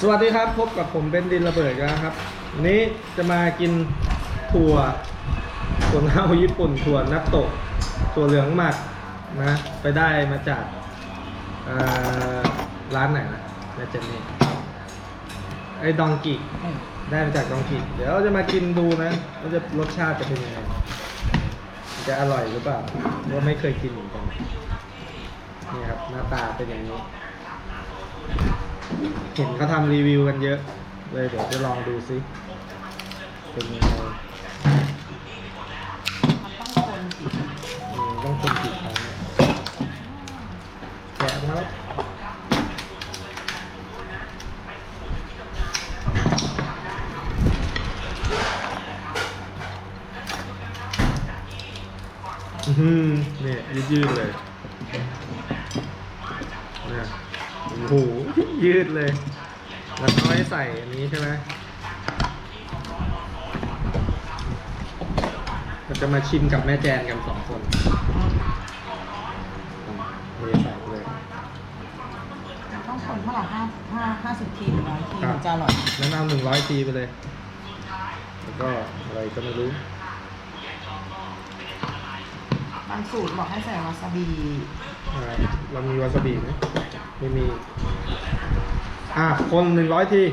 สวัสดีครับพบกับผมเป็นดินระเบิดนะครับวันนี้จะมากินถั่วถั่วเน่าญี่ปุ่นถั่วนัตโตะถั่วเหลืองหมักนะไปได้มาจากร้านไหนนะแม่เจนนี่ไอ้ดองกิได้มาจากดองกิเดี๋ยวเราจะมากินดูนะว่าจะรสชาติจะเป็นยังไงจะอร่อยหรือเปล่าเราะว่าไม่เคยกินเหมือนกันนี่ครับหน้าตาเป็นอย่างนี้ เห็นเขาทำรีวิวกันเยอะ เลยเดี๋ยวจะลองดูซิเป็นยังไงมันต้องคนสิอืมต้องคนกี่ครั้งเนี่ยแกะแล้วอื้อหือเนี่ยยืดๆเลยเนะ โอ้โหยืดเลยแล้วก็ให้ใส่อันนี้ใช่ไหมเราจะมาชิมกับแม่แจนกันสองคนเทใส่ไปเลยมันต้องคนเท่าไหร่ห้าห้าห้าสิบทีหรือร้อยทีครับถึงจะอร่อย แนะนำหนึ่งร้อยทีไปเลย แล้วก็อะไรก็ไม่รู้ บางสูตรบอกให้ใส่วาซาบิอ่าเรามีวาซาบิไหม ไม่มี อะ คนหนึ่งร้อยที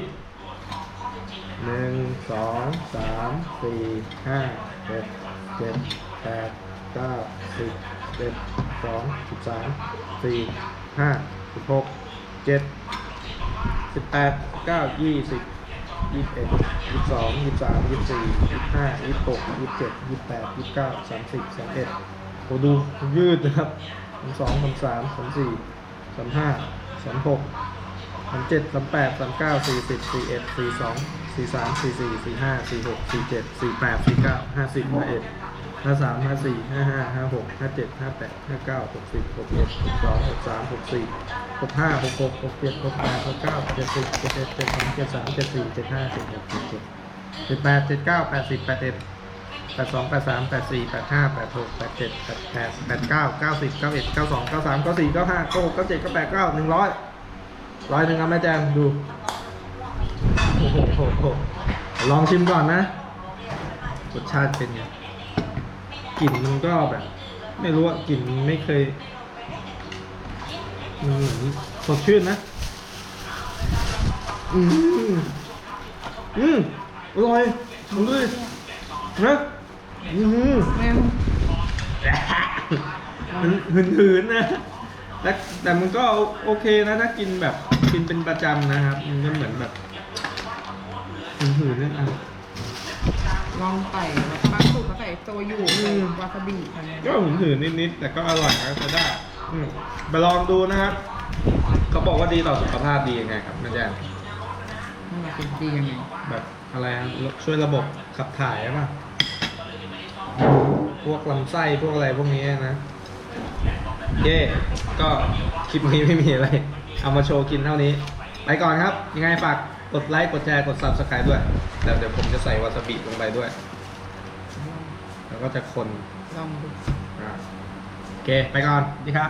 หนึ่งสองสามสี่ห้าหกเจ็ดแปดเก้าสิบเอ็ดสองสิบสามสี่ห้าสิบหกเจ็ดสิบแปดเก้ายี่สิบยี่สิบเอ็ดยี่สิบสองยี่สิบสามยี่สิบสี่ยี่สิบห้ายี่สิบหกยี่สิบเจ็ดยี่สิบแปดยี่สิบเก้าสามสิบสามเอ็ดโอ้ดูยืดนะครับสามสองสามสามสามสี่สามห้า สามหกสามเจ็ดสามแปดสามเก้าสี่สิบสี่เอ็ดสี่สองสี่สามสี่สี่สี่ห้าสี่หกสี่เจ็ดสี่แปดสี่เก้าห้าสิบห้าเอ็ดห้าสามห้าสี่ห้าห้าห้าหกห้าเจ็ดห้าแปดห้าเก้าหกสิบหกเอ็ดหกสองหกสามหกสี่หกห้าหกหกหกเจ็ดหกแปดหกเก้าเจ็ดสิบเจ็ดเอ็ดเจ็ดสองเจ็ดสามเจ็ดสี่เจ็ดห้าเจ็ดหกเจ็ดเจ็ดเจ็ดแปดเจ็ดเก้าแปดสิบแปดเอ็ด แปดสองแปดสามแปดสี่แปดห้าแปดหกแปดเจ็ดแปดแปดแปดเก้าเก้าสิบเก้าเอ็ดเก้าสองเก้าสามเก้าสี่เก้าห้าเก้าหกเก้าเจ็ดเก้าแปดเก้าหนึ่งร้อยร้อยหนึ่งครับแม่แจงดูโอ้โหโหโหลองชิมก่อนนะรสชาติเป็นไงกลิ่นมันก็แบบ ไม่รู้อะกลิ่นมันไม่เคยมันเหมือนสดชื่นนะ อืมอืมอร่อยดูดินะ อืมแม่งมันหืนๆนะแต่แต่มันก็โอเคนะถ้ากินแบบกินเป็นประจำนะครับ มันก็เหมือนแบบหืนๆนะอะ ลองใส่บางสูตรเขาใส่โซยุใส่วาซาบิอะไรก็หืนๆนิดๆแต่ก็อร่อยนะจะได้อืมไปลองดูนะครับเขาบอกว่าดีต่อสุขภาพดียังไงครับแม่แจ้งนี่มันเป็นดียังไงแบบอะไรอะช่วยระบบขับถ่ายป่ะพ วกลำไส้พวกอะไรพวกนี้นะเย่ก็คลิปนี้ไม่มีอะไร เอามาโชว์กินเท่านี้ ไปก่อนครับ ยังไงฝากกดไลค์ กดแชร์ กด subscribe ด้วยแล้วเดี๋ยวผมจะใส่วาซาบิลงไปด้วย แล้วก็จะคนลองดูอ่าโอเค ไปก่อนสวัสดีครับ